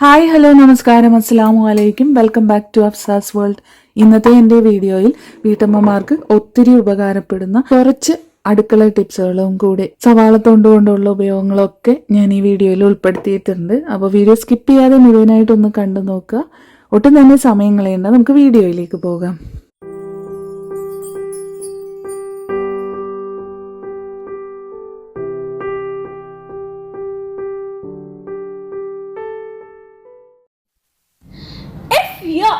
Hi hello നമസ്കാരം അസ്സാമു അലൈക്കും. Welcome back to Afsa's world ഇന്നത്തെ എന്റെ വീഡിയോയിൽ വീട്ടമ്മമാർക്ക് ഒത്തിരി ഉപകാരപ്പെടുന്ന കുറച്ച് അടുക്കള ടിപ്സുകളും കൂടെ സവാള തൊണ്ട് കൊണ്ടുള്ള ഉപയോഗങ്ങളൊക്കെ ഞാൻ ഈ വീഡിയോയിൽ ഉൾപ്പെടുത്തിയിട്ടുണ്ട്. അപ്പോൾ വീഡിയോ സ്കിപ്പ് ചെയ്യാതെ മുഴുവനായിട്ടൊന്ന് കണ്ടു നോക്കുക. ഒട്ടും തന്നെ സമയം കളയേണ്ട. നമുക്ക് വീഡിയോയിലേക്ക് പോകാം.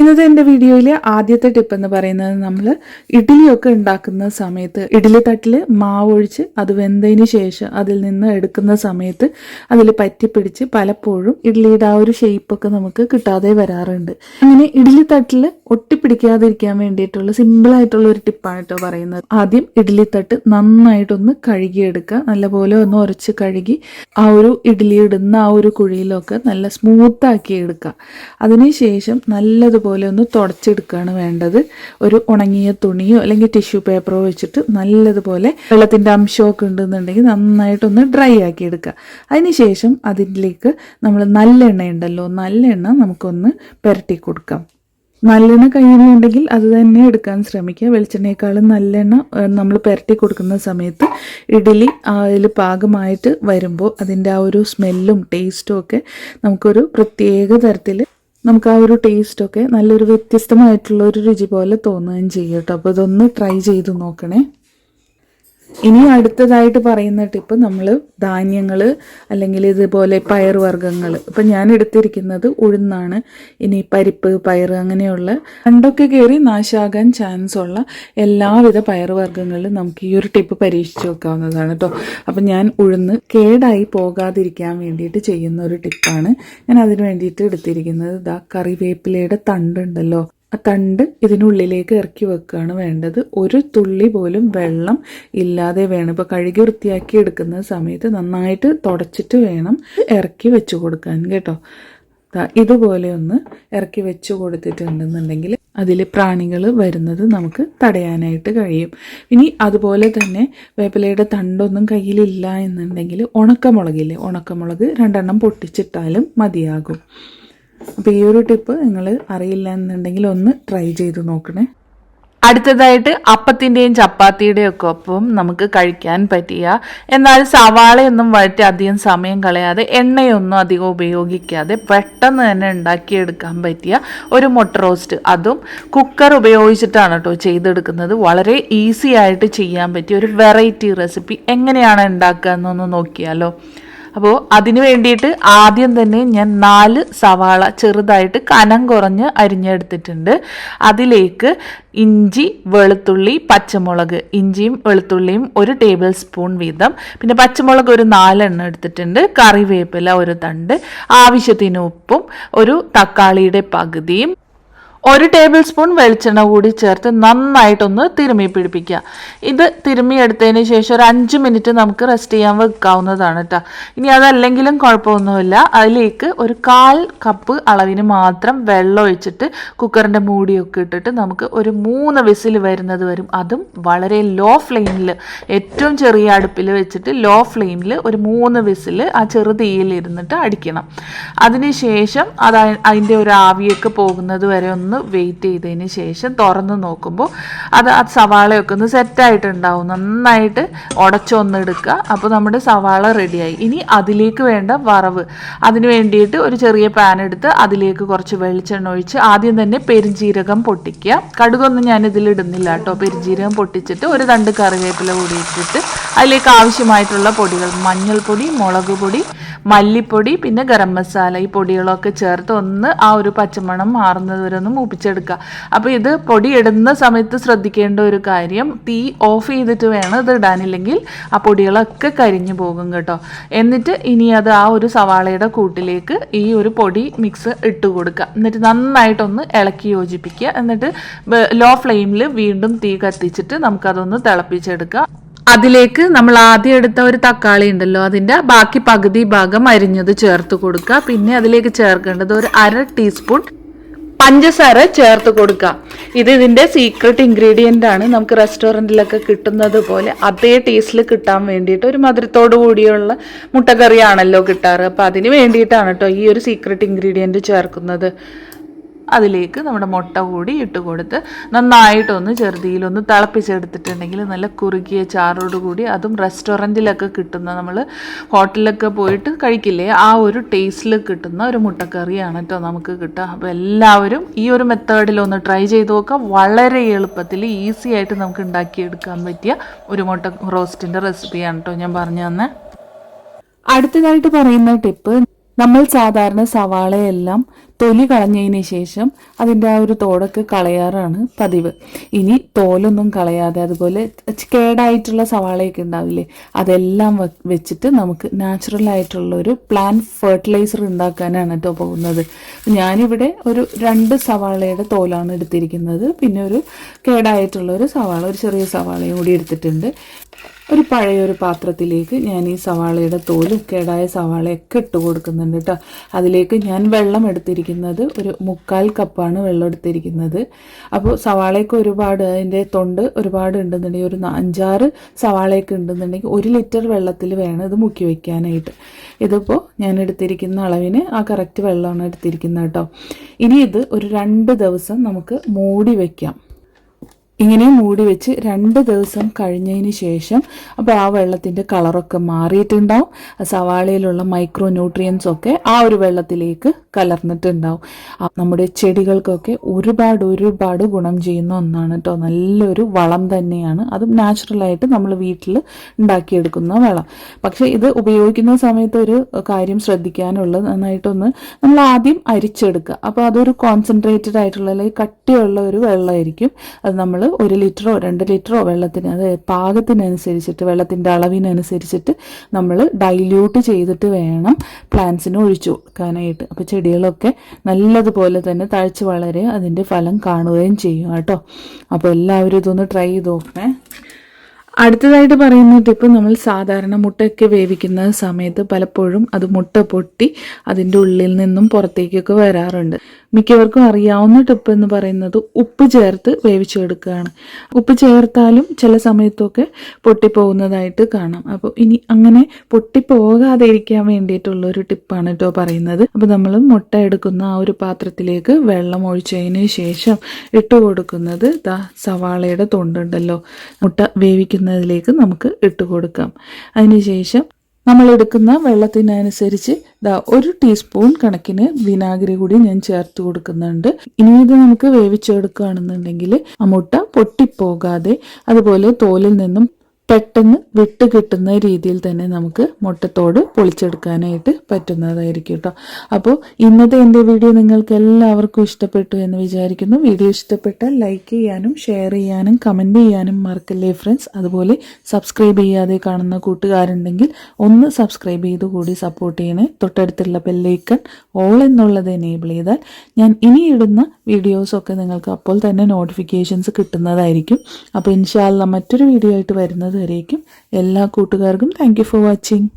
ഇന്നത്തെ എന്റെ വീഡിയോയിലെ ആദ്യത്തെ ടിപ്പ് എന്ന് പറയുന്നത് നമ്മൾ ഇഡ്ഡലിയൊക്കെ ഉണ്ടാക്കുന്ന സമയത്ത് ഇഡ്ഡലി തട്ടിൽ മാവ് ഒഴിച്ച് അത് വെന്തതിന് ശേഷം അതിൽ നിന്ന് എടുക്കുന്ന സമയത്ത് അതിൽ പറ്റിപ്പിടിച്ച് പലപ്പോഴും ഇഡ്ഡലിയുടെ ആ ഒരു ഷേപ്പൊക്കെ നമുക്ക് കിട്ടാതെ വരാറുണ്ട്. അങ്ങനെ ഇഡ്ഡലി തട്ടിൽ ഒട്ടിപ്പിടിക്കാതിരിക്കാൻ വേണ്ടിയിട്ടുള്ള സിമ്പിളായിട്ടുള്ള ഒരു ടിപ്പാണ് കേട്ടോ പറയുന്നത്. ആദ്യം ഇഡ്ഡലി തട്ട് നന്നായിട്ടൊന്ന് കഴുകിയെടുക്കുക. നല്ലപോലെ ഒന്ന് ഉരച്ച് കഴുകി ആ ഒരു ഇഡ്ഡലി ഇടുന്ന ആ ഒരു കുഴിയിലൊക്കെ നല്ല സ്മൂത്താക്കി എടുക്കുക അതിനുശേഷം നല്ലതുപോലെ ഒന്ന് തുടച്ചെടുക്കുകയാണ് വേണ്ടത്. ഒരു ഉണങ്ങിയ തുണിയോ അല്ലെങ്കിൽ ടിഷ്യൂ പേപ്പറോ വെച്ചിട്ട് നല്ലതുപോലെ വെള്ളത്തിന്റെ അംശമൊക്കെ ഉണ്ടെന്നുണ്ടെങ്കിൽ നന്നായിട്ടൊന്ന് ഡ്രൈ ആക്കി എടുക്കുക അതിനുശേഷം അതിലേക്ക് നമ്മൾ നല്ലെണ്ണ ഉണ്ടല്ലോ നല്ലെണ്ണ നമുക്കൊന്ന് പുരട്ടി കൊടുക്കാം. നല്ലെണ്ണ കഴിയുന്നുണ്ടെങ്കിൽ അത് തന്നെ എടുക്കാൻ ശ്രമിക്കുക. വെളിച്ചെണ്ണയെക്കാളും നല്ലെണ്ണ നമ്മൾ പുരട്ടി കൊടുക്കുന്ന സമയത്ത് ഇഡ്ഡലി അതിൽ പാകമായിട്ട് വരുമ്പോൾ അതിന്റെ ആ ഒരു സ്മെല്ലും ടേസ്റ്റും ഒക്കെ നമുക്കൊരു പ്രത്യേക തരത്തിൽ നമുക്ക് ആ ഒരു ടേസ്റ്റൊക്കെ നല്ലൊരു വ്യത്യസ്തമായിട്ടുള്ള ഒരു രുചി പോലെ തോന്നുകയും ചെയ്യും കേട്ടോ. അപ്പോൾ ഇതൊന്ന് ട്രൈ ചെയ്ത് നോക്കണേ. ഇനി അടുത്തതായിട്ട് പറയുന്ന ടിപ്പ് നമ്മൾ ധാന്യങ്ങൾ അല്ലെങ്കിൽ ഇതുപോലെ പയർ വർഗങ്ങൾ ഇപ്പം ഞാൻ എടുത്തിരിക്കുന്നത് ഉഴുന്നാണ്. ഇനി പരിപ്പ് പയർ അങ്ങനെയുള്ള പണ്ടൊക്കെ കയറി നാശാകാൻ ചാൻസ് ഉള്ള എല്ലാവിധ പയർ വർഗങ്ങളിലും നമുക്ക് ഈ ഒരു ടിപ്പ് പരീക്ഷിച്ച് നോക്കാവുന്നതാണ് കേട്ടോ അപ്പം ഞാൻ ഉഴുന്ന് കേടായി പോകാതിരിക്കാൻ വേണ്ടിയിട്ട് ചെയ്യുന്ന ഒരു ടിപ്പാണ്. ഞാൻ അതിന് വേണ്ടിയിട്ട് എടുത്തിരിക്കുന്നത് ഇതാ കറിവേപ്പിലയുടെ തണ്ടുണ്ടല്ലോ. ആ തണ്ട് ഇതിനുള്ളിലേക്ക് ഇറക്കി വെക്കുകയാണ് വേണ്ടത്. ഒരു തുള്ളി പോലും വെള്ളം ഇല്ലാതെ വേണം. ഇപ്പോൾ കഴുകി വൃത്തിയാക്കി എടുക്കുന്ന സമയത്ത് നന്നായിട്ട് തുടച്ചിട്ട് വേണം ഇറക്കി വെച്ച് കൊടുക്കാൻ കേട്ടോ. ഇതുപോലെ ഒന്ന് ഇറക്കി വെച്ച് കൊടുത്തിട്ടുണ്ടെന്നുണ്ടെങ്കിൽ അതിൽ പ്രാണികൾ വരുന്നത് നമുക്ക് തടയാനായിട്ട് കഴിയും. ഇനി അതുപോലെ തന്നെ വേപ്പിലയുടെ തണ്ടൊന്നും കയ്യിലില്ല എന്നുണ്ടെങ്കിൽ ഉണക്കമുളകില്ലേ? ഉണക്കമുളക് രണ്ടെണ്ണം പൊട്ടിച്ചിട്ടാലും മതിയാകും. അപ്പോൾ ഈ ഒരു ടിപ്പ് നിങ്ങൾ അറിയില്ല എന്നുണ്ടെങ്കിൽ ഒന്ന് ട്രൈ ചെയ്ത് നോക്കണേ. അടുത്തതായിട്ട് അപ്പത്തിന്റെയും ചപ്പാത്തിയുടെയും ഒക്കെ ഒപ്പം നമുക്ക് കഴിക്കാൻ പറ്റിയ എന്നാൽ സവാളയൊന്നും വഴറ്റി അധികം സമയം കളയാതെ എണ്ണയൊന്നും അധികം ഉപയോഗിക്കാതെ പെട്ടെന്ന് തന്നെ ഉണ്ടാക്കിയെടുക്കാൻ പറ്റിയ ഒരു മുട്ട റോസ്റ്റ് അതും കുക്കർ ഉപയോഗിച്ചിട്ടാണ് കേട്ടോ ചെയ്തെടുക്കുന്നത്. വളരെ ഈസി ആയിട്ട് ചെയ്യാൻ പറ്റിയ ഒരു വെറൈറ്റി റെസിപ്പി എങ്ങനെയാണ് ഉണ്ടാക്കുക എന്നൊന്ന് നോക്കിയാലോ. അപ്പോൾ അതിന് വേണ്ടിയിട്ട് ആദ്യം തന്നെ ഞാൻ നാല് സവാള ചെറുതായിട്ട് കനം കുറഞ്ഞ് അരിഞ്ഞെടുത്തിട്ടുണ്ട്. അതിലേക്ക് ഇഞ്ചി വെളുത്തുള്ളി പച്ചമുളക്. ഇഞ്ചിയും വെളുത്തുള്ളിയും ഒരു ടേബിൾ സ്പൂൺ വീതം. പിന്നെ പച്ചമുളക് ഒരു നാലെണ്ണം എടുത്തിട്ടുണ്ട്. കറിവേപ്പില ഒരു തണ്ട്. ആവശ്യത്തിന് ഉപ്പും ഒരു തക്കാളിയുടെ പകുതിയും ഒരു ടേബിൾ സ്പൂൺ വെളിച്ചെണ്ണ കൂടി ചേർത്ത് നന്നായിട്ടൊന്ന് തിരുമ്മി പിടിപ്പിക്കുക. ഇത് തിരുമ്മി എടുത്തതിന് ശേഷം ഒരു അഞ്ച് മിനിറ്റ് നമുക്ക് റെസ്റ്റ് ചെയ്യാൻ വെക്കാവുന്നതാണ് കേട്ടോ ഇനി അതല്ലെങ്കിലും കുഴപ്പമൊന്നുമില്ല. അതിലേക്ക് ഒരു കാൽ കപ്പ് അളവിന് മാത്രം വെള്ളം ഒഴിച്ചിട്ട് കുക്കറിന്റെ മൂടിയൊക്കെ ഇട്ടിട്ട് നമുക്ക് ഒരു മൂന്ന് വിസിൽ വരുന്നത് വരും. അതും വളരെ ലോ. ഫ്ലെയിമിൽ ഏറ്റവും ചെറിയ അടുപ്പിൽ വെച്ചിട്ട് ലോ ഫ്ലെയിമിൽ ഒരു മൂന്ന് വിസിൽ ആ ചെറുതീയിൽ ഇരുന്നിട്ട് അടിക്കണം. അതിനുശേഷം അത് അതിന്റെ ഒരു ആവിയൊക്കെ പോകുന്നത് വരെ ഒന്ന് വെയിറ്റ് ചെയ്തതിന് ശേഷം തുറന്ന് നോക്കുമ്പോൾ അത് ആ സവാളയൊക്കെ ഒന്ന് സെറ്റായിട്ടുണ്ടാവും നന്നായിട്ട് ഉടച്ചൊന്ന് എടുക്കുക. അപ്പോൾ നമ്മുടെ സവാള റെഡിയായി ഇനി അതിലേക്ക് വേണ്ട വറവ്. അതിന് വേണ്ടിയിട്ട് ഒരു ചെറിയ പാൻ എടുത്ത് അതിലേക്ക് കുറച്ച് വെളിച്ചെണ്ണ ഒഴിച്ച് ആദ്യം തന്നെ പെരുംജീരകം പൊട്ടിക്കുക. കടുകൊന്നും ഞാൻ ഇതിലിടുന്നില്ല കേട്ടോ. പെരുംജീരകം പൊട്ടിച്ചിട്ട് ഒരു തണ്ട് കറിവേപ്പില കൂടി ഇട്ടിട്ട് അതിലേക്ക് ആവശ്യമായിട്ടുള്ള പൊടികൾ മഞ്ഞൾപ്പൊടി മുളക് പൊടി മല്ലിപ്പൊടി പിന്നെ ഗരം മസാല ഈ പൊടികളൊക്കെ ചേർത്ത് ഒന്ന് ആ ഒരു പച്ചമണം മാറുന്നത് വരെ ഒന്ന് മൂപ്പിച്ചെടുക്കുക. അപ്പോൾ ഇത് പൊടി ഇടുന്ന സമയത്ത് ശ്രദ്ധിക്കേണ്ട ഒരു കാര്യം തീ ഓഫ് ചെയ്തിട്ട് വേണം ഇത് ഇടാനില്ലെങ്കിൽ ആ പൊടികളൊക്കെ കരിഞ്ഞു പോകും കേട്ടോ. എന്നിട്ട് ഇനി അത് ആ ഒരു സവാളയുടെ കൂട്ടിലേക്ക് ഈ ഒരു പൊടി മിക്സ് ഇട്ട് കൊടുക്കുക. എന്നിട്ട് നന്നായിട്ടൊന്ന് ഇളക്കി യോജിപ്പിക്കുക. എന്നിട്ട് ലോ ഫ്ലെയിമിൽ വീണ്ടും തീ കത്തിച്ചിട്ട് നമുക്കതൊന്ന് തിളപ്പിച്ചെടുക്കുക. അതിലേക്ക് നമ്മൾ ആദ്യം എടുത്ത ഒരു തക്കാളി ഉണ്ടല്ലോ അതിന്റെ ബാക്കി പകുതി ഭാഗം അരിഞ്ഞത് ചേർത്ത് കൊടുക്കുക. പിന്നെ അതിലേക്ക് ചേർക്കേണ്ടത് ഒരു അര ടീസ്പൂൺ പഞ്ചസാര ചേർത്ത് കൊടുക്കുക. ഇത് ഇതിന്റെ സീക്രട്ട് ഇൻഗ്രീഡിയന്റ് ആണ്. നമുക്ക് റെസ്റ്റോറന്റിലൊക്കെ കിട്ടുന്നത് പോലെ അതേ ടേസ്റ്റിൽ കിട്ടാൻ വേണ്ടിയിട്ട് ഒരു മധുരത്തോടു കൂടിയുള്ള മുട്ടക്കറിയാണല്ലോ കിട്ടാറ്. അപ്പോൾ അതിന് വേണ്ടിയിട്ടാണ് കേട്ടോ ഈ ഒരു സീക്രട്ട് ഇൻഗ്രീഡിയന്റ് ചേർക്കുന്നത്. അതിലേക്ക് നമ്മുടെ മുട്ട കൂടി ഇട്ട് കൊടുത്ത് നന്നായിട്ടൊന്ന് ചെറുതിയിലൊന്ന് തിളപ്പിച്ചെടുത്തിട്ടുണ്ടെങ്കിൽ നല്ല കുറുകിയ ചാറോട് കൂടി അതും റെസ്റ്റോറന്റിലൊക്കെ കിട്ടുന്ന നമ്മൾ ഹോട്ടലിലൊക്കെ പോയിട്ട് കഴിക്കില്ലേ ആ ഒരു ടേസ്റ്റിൽ കിട്ടുന്ന ഒരു മുട്ടക്കറിയാണ് കേട്ടോ നമുക്ക് കിട്ടുക. അപ്പോൾ എല്ലാവരും ഈ ഒരു മെത്തേഡിൽ ഒന്ന് ട്രൈ ചെയ്ത് നോക്കാം. വളരെ എളുപ്പത്തിൽ ഈസി ആയിട്ട് നമുക്ക് ഉണ്ടാക്കിയെടുക്കാൻ പറ്റിയ ഒരു മുട്ട റോസ്റ്റിന്റെ റെസിപ്പിയാണ് കേട്ടോ ഞാൻ പറഞ്ഞു തന്നെ. അടുത്തതായിട്ട് പറയുന്ന ടിപ്പ് നമ്മൾ സാധാരണ സവാളയെല്ലാം തൊലി കളഞ്ഞതിന് ശേഷം അതിന്റെ ആ ഒരു തോടൊക്കെ കളയാറാണ് പതിവ്. ഇനി തോലൊന്നും കളയാതെ അതുപോലെ കേടായിട്ടുള്ള സവാളയൊക്കെ ഉണ്ടാവില്ലേ അതെല്ലാം വെച്ചിട്ട് നമുക്ക് നാച്ചുറൽ ആയിട്ടുള്ള ഒരു പ്ലാന്റ് ഫെർട്ടിലൈസർ ഉണ്ടാക്കാനാണ് കേട്ടോ പോകുന്നത്. ഞാനിവിടെ ഒരു രണ്ട് സവാളയുടെ തോലാണ് എടുത്തിരിക്കുന്നത്. പിന്നെ ഒരു കേടായിട്ടുള്ള ഒരു സവാള ഒരു ചെറിയ സവാളയും കൂടി എടുത്തിട്ടുണ്ട്. ഒരു പഴയ ഒരു പാത്രത്തിലേക്ക് ഞാൻ ഈ സവാളയുടെ തോലും കേടായ സവാളയൊക്കെ ഇട്ട് കൊടുക്കുന്നുണ്ട് കേട്ടോ അതിലേക്ക് ഞാൻ വെള്ളം എടുത്തിരിക്കുന്നത് ഒരു മുക്കാൽ കപ്പാണ് വെള്ളം എടുത്തിരിക്കുന്നത് അപ്പോൾ സവാളയൊക്കെ ഒരുപാട് അതിന്റെ തൊണ്ട് ഒരുപാട് ഉണ്ടെന്നുണ്ടെങ്കിൽ ഒരു അഞ്ചാറ് സവാളയൊക്കെ ഉണ്ടെന്നുണ്ടെങ്കിൽ ഒരു ലിറ്റർ വെള്ളത്തിൽ വേണം ഇത് മുക്കി വയ്ക്കാനായിട്ട്. ഇതിപ്പോൾ ഞാൻ എടുത്തിരിക്കുന്ന അളവിന് ആ കറക്റ്റ് വെള്ളമാണ് എടുത്തിരിക്കുന്നത് കേട്ടോ. ഇനി ഇത് ഒരു രണ്ട് ദിവസം നമുക്ക് മൂടി വയ്ക്കാം. ഇങ്ങനെ മൂടി വെച്ച് രണ്ട് ദിവസം കഴിഞ്ഞതിന് ശേഷം അപ്പോൾ ആ വെള്ളത്തിന്റെ കളറൊക്കെ മാറിയിട്ടുണ്ടാവും. സവാളയിലുള്ള മൈക്രോ ന്യൂട്രിയൻസ് ഒക്കെ ആ ഒരു വെള്ളത്തിലേക്ക് കലർന്നിട്ടുണ്ടാവും. നമ്മുടെ ചെടികൾക്കൊക്കെ ഒരുപാട് ഒരുപാട് ഗുണം ചെയ്യുന്ന ഒന്നാണ് കേട്ടോ. നല്ലൊരു വളം തന്നെയാണ്. അതും നാച്ചുറലായിട്ട് നമ്മൾ വീട്ടിൽ ഉണ്ടാക്കിയെടുക്കുന്ന വളം. പക്ഷേ ഇത് ഉപയോഗിക്കുന്ന സമയത്ത് ഒരു കാര്യം ശ്രദ്ധിക്കാനുള്ളത് നന്നായിട്ടൊന്ന് നമ്മൾ ആദ്യം അരിച്ചെടുക്കുക. അപ്പോൾ അതൊരു കോൺസെൻട്രേറ്റഡ് ആയിട്ടുള്ള അല്ലെങ്കിൽ കട്ടിയുള്ള ഒരു വെള്ളമായിരിക്കും. അത് നമ്മൾ ഒരു ലിറ്ററോ രണ്ട് ലിറ്ററോ വെള്ളത്തിന് അത് പാകത്തിനനുസരിച്ചിട്ട് വെള്ളത്തിന്റെ അളവിനനുസരിച്ചിട്ട് നമ്മൾ ഡൈല്യൂട്ട് ചെയ്തിട്ട് വേണം പ്ലാന്റ്സിന് ഒഴിച്ചു കൊടുക്കാനായിട്ട് അപ്പോൾ ചെടികളൊക്കെ നല്ലതുപോലെ തന്നെ തഴച്ച് വളരെ അതിന്റെ ഫലം കാണുകയും ചെയ്യും കേട്ടോ. അപ്പോൾ എല്ലാവരും ഇതൊന്ന് ട്രൈ ചെയ്ത് നോക്കണേ. അടുത്തതായിട്ട് പറയുന്ന ടിപ്പ് നമ്മൾ സാധാരണ മുട്ടയൊക്കെ വേവിക്കുന്ന സമയത്ത് പലപ്പോഴും അത് മുട്ട പൊട്ടി അതിന്റെ ഉള്ളിൽ നിന്നും പുറത്തേക്കൊക്കെ വരാറുണ്ട്. മിക്കവർക്കും അറിയാവുന്ന ടിപ്പ് എന്ന് പറയുന്നത് ഉപ്പ് ചേർത്ത് വേവിച്ചെടുക്കുകയാണ്. ഉപ്പ് ചേർത്താലും ചില സമയത്തൊക്കെ പൊട്ടിപ്പോകുന്നതായിട്ട് കാണാം. അപ്പോൾ ഇനി അങ്ങനെ പൊട്ടിപ്പോകാതെ ഇരിക്കാൻ വേണ്ടിയിട്ടുള്ള ഒരു ടിപ്പാണ് കേട്ടോ പറയുന്നത്. അപ്പോൾ നമ്മൾ മുട്ട എടുക്കുന്ന ആ ഒരു പാത്രത്തിലേക്ക് വെള്ളം ഒഴിച്ചതിന് ശേഷം ഇട്ട് കൊടുക്കുന്നത് ദാ സവാളയുടെ തൊണ്ടുണ്ടല്ലോ. മുട്ട വേവിക്കുന്നതിലേക്ക് നമുക്ക് ഇട്ട് കൊടുക്കാം. അതിനുശേഷം നമ്മൾ എടുക്കുന്ന വെള്ളത്തിനനുസരിച്ച് ദാ ഒരു ടീസ്പൂൺ കണക്കിന് വിനാഗിരി കൂടി ഞാൻ ചേർത്ത് കൊടുക്കുന്നുണ്ട്. ഇനി ഇത് നമുക്ക് വേവിച്ചെടുക്കുകയാണെന്നുണ്ടെങ്കിൽ മുട്ട പൊട്ടിപ്പോകാതെ അതുപോലെ തോലിൽ നിന്നും പെട്ടെന്ന് വിട്ട് കിട്ടുന്ന രീതിയിൽ തന്നെ നമുക്ക് മുട്ടത്തോട് പൊളിച്ചെടുക്കാനായിട്ട് പറ്റുന്നതായിരിക്കും കേട്ടോ. അപ്പോൾ ഇന്നത്തെ എന്റെ വീഡിയോ നിങ്ങൾക്ക് എല്ലാവർക്കും ഇഷ്ടപ്പെട്ടു എന്ന് വിചാരിക്കുന്നു. വീഡിയോ ഇഷ്ടപ്പെട്ടാൽ ലൈക്ക് ചെയ്യാനും ഷെയർ ചെയ്യാനും കമന്റ് ചെയ്യാനും മറക്കല്ലേ ഫ്രണ്ട്സ് അതുപോലെ സബ്സ്ക്രൈബ് ചെയ്യാതെ കാണുന്ന കൂട്ടുകാരുണ്ടെങ്കിൽ ഒന്ന് സബ്സ്ക്രൈബ് ചെയ്ത് കൂടി സപ്പോർട്ട് ചെയ്യണേ. തൊട്ടടുത്തുള്ള ബെല്ലൈക്കൺ ഓൾ എന്നുള്ളത് എനേബിൾ ചെയ്താൽ ഞാൻ ഇനി ഇടുന്ന വീഡിയോസൊക്കെ നിങ്ങൾക്ക് അപ്പോൾ തന്നെ നോട്ടിഫിക്കേഷൻസ് കിട്ടുന്നതായിരിക്കും. അപ്പോൾ ഇൻഷാല്ല മറ്റൊരു വീഡിയോ ആയിട്ട് വരുന്നത് വരേക്കും എല്ലാ കൂട്ടുകാർക്കും താങ്ക് ഫോർ വാച്ചിങ്